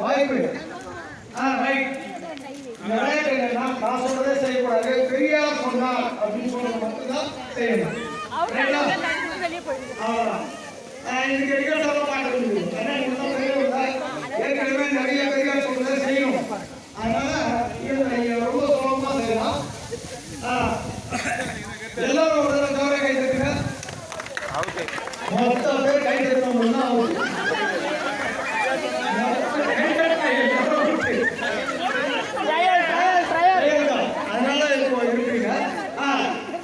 வாய்ப்பு. நான் சொல்றதே செய்யக்கூடாது. பெரியார் சொன்னார் அப்படின்னு சொல்றது மட்டும்தான் செய்யணும். இன்னைக்கு வரைக்கும் சொல்ல மாட்டேன். ஏற்கனவே நிறைய பெரியார் சொல்றதை செய்யணும். அதனால இதை ரொம்ப சுலபமா செய்யலாம். ஆ. எல்லாரும் ஒரு தடவை கவரை கை தட்டுங்க மொத்த பேர் கை தட்டணும்னா out. அதனால இப்போ இருக்கீங்க ஆ,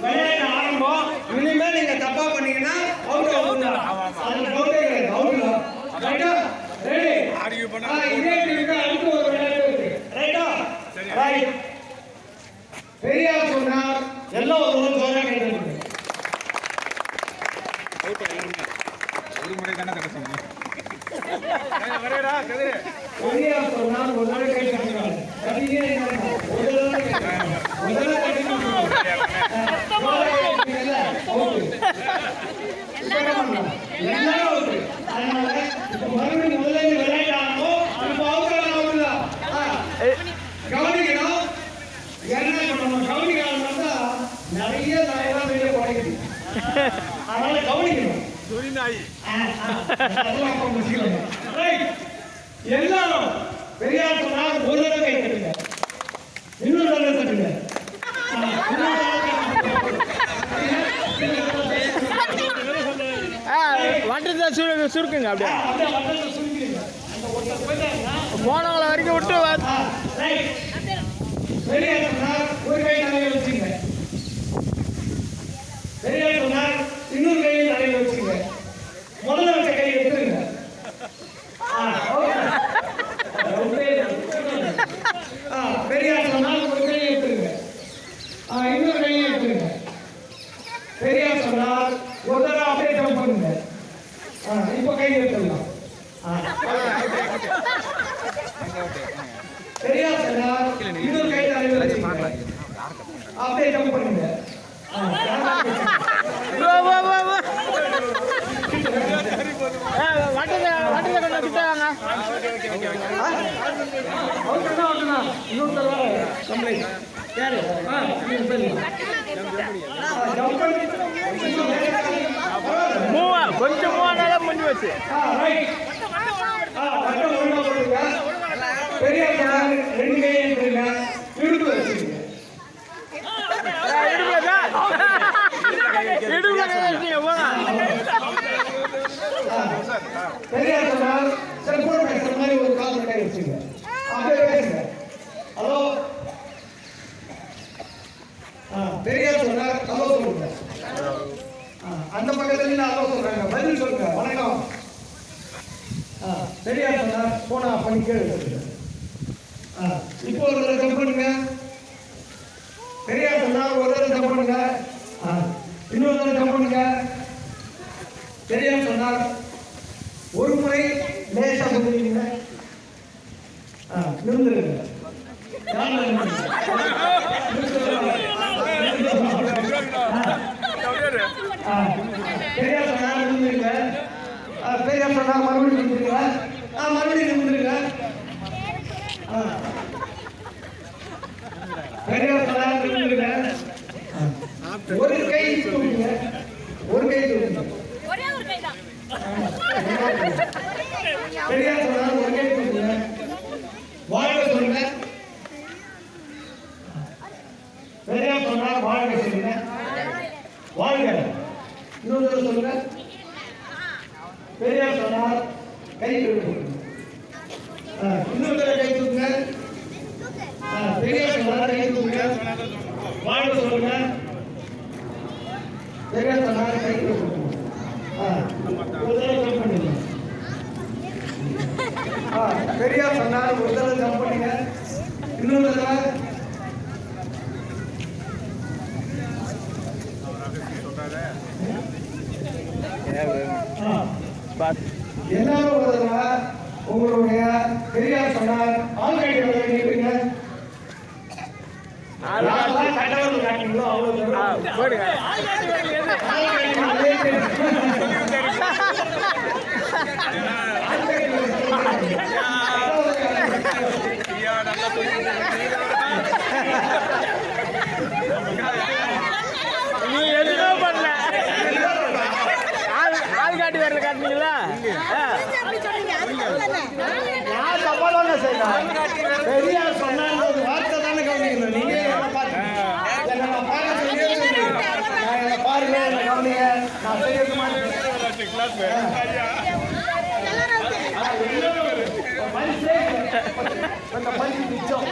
விளையாட்டு ஆரம்பம் இனிமே நீங்க தப்பா பண்ணீங்கன்னா அவுட் ஆகுங்க அது அவுட்டே கிடையாது அவுட் தான் ரைட்டா ரெடி ஆ, இதே டீமுக்கு அடுத்து ஒரு விளையாட்டு இருக்கு ரைட்டா ரைட் பெரியார் சொன்னார் எல்லாம் ஒரு ஒரு ஜோரா கேட்டு ஒரு முறை தானே கட்ட சொன்னீங்க பெரியார் சொன்னார் ஒரு நாள் கை கட்டுறாங்க கட்டியே இருக்காங்க. ஒரு தடவை கட்டுறாங்க. ஒரு தடவை கட்டினாங்க. ஜோரா கேட்டீங்கல்ல? அவுட். எல்லாரும் அவுட். அதனால இப்ப மறுபடியும் முதல்ல இருந்து விளையாட்டு ஆரம்பம். இப்ப அவுட் ஆன அவுட் தான். ஆ. கவனிக்கணும் என்ன நம்ம கவனிக்காம இருந்தா நிறைய வெளியே குறைக்குது அதனால கவனிக்கணும் Right. எல்லாரும் பெரியார் சொன்னார் ஒரு தடவை கை தட்டுங்க இன்னொரு தடவை தட்டுங்க வட்டத்தை சுரு சுருக்குங்க அப்படியே. போனவங்களை வரைக்கும் விட்டு ஒரு கை தலையில வச்சுங்க. பெரியார் சொன்னார் இன்னொரு கையை தலையில வச்சுங்க முதல்ல வச்ச கையை எடுத்துருங்க ஆ, okay. ரொம்பவே ஆ, பெரியார் சொன்னால் ஒரு கையை எடுத்துருங்க ஆ, இன்னொரு கையை எடுத்துருங்க பெரியார் சொன்னார் ஒரு தடவை அப்படியே ஜம்ப் பண்ணுங்க ஆ, இப்போ கை எடுத்துடலாம் ஆ, பெரியார் சொன்னார் இன்னொரு கை தலையில வச்சுங்க அப்படியே ஜம்ப் பண்ணுங்க ஆ, வா, வா, வா, வா. ஏய், வட்டத்தை வட்டத்தை கொஞ்சம் கிட்ட வாங்க அவுட்டுனா அவுட்டுனா இன்னொரு தடவை கம்ப்ளைண்ட் யாரு ஆ நீங்க சொல்லுங்க ஆ, ஜம்ப் பண்ணி மூவா கொஞ்சம் மூவானால முடிஞ்சு வச்சு. பெரிய ரெண்டு கையை இடுப்பு வச்சுருங்க இடுப்புல இடுப்புல கை வச்சீங்க போங்க பெரியார் சொன்னார் செல்போன் பேசுற மாதிரி ஒரு கால் கை வச்சுங்க. அப்படியே பேசுங்க ஹலோ? பெரியார் சொன்னார் ஹலோ சொல்லுங்க. அந்த பக்கத்துல இருந்து ஹலோ சொல்றாங்க. பதில் சொல்லுங்க. வணக்கம். பெரியார் சொன்னார் போனா பண்ணி கேளு. இப்போ ஒரு தடவை ஜம்ப் பண்ணுங்க. பெரியார் சொன்னார் ஒரு தடவை ஜம்ப் பண்ணுங்க. இன்னொரு தடவை ஜம்ப் பண்ணுங்க. பெரியார் சொன்னார் ஒரு முறை லேசாக சொல்லுவீங்க ஆ நிறுந்துருங்க யாரும் நிறுத்துங்க. ஆ, பெரியார் மறுபடியும் மறுபடியும் நிறுந்துருங்க ஆ. பெரியார் சொன்னார் நிறுந்துருங்க ஆ. ஒரு கை தூக்குங்க ஒரு கை தூக்குங்க ஒரே ஒரு கைதான் பெரியார் சொன்னார் ஒரு கை தூக்குங்க வாழ்க சொல்லுங்க பெரியார் சொன்னார் வாழ்க சொல்லுங்க. வாழ்க இன்னொரு தடவை சொல்லுங்க. பெரியார் சொன்னார் கை தூக்குங்க இன்னொரு தடவை கை தூக்குங்க. பெரியார் சொன்னார் கை தூக்குங்க. வாழ்க சொல்லுங்க. பெரியார் சொன்னார் கை தூக்குங்க. ஒரு தடவை jump பண்ணுங்க. பெரியார் சொன்னார் ஒரு தடவை ஜம்ப் பண்ணுங்க. இன்னொரு தடவை பார்த்து எல்லாரும் தடவை உங்களுடைய பெரியார் சொன்னார் ஆள் கைகளை நீட்டுங்க யாரெல்லாம் கட்டவர்கள் காட்டுங்களோ அவ்வளவு ஆ, தூரம் போடுங்க பெரியார் சொன்னாங்க ஒரு வார்த்தை தானே கவனிக்கணும். நீங்க என்ன பாருங்க சொல்லி நான் என்ன பாருங்க என்ன கவனிங்க. நான் செய்ய மாட்டேன் அந்த பரிசு மிச்சம்.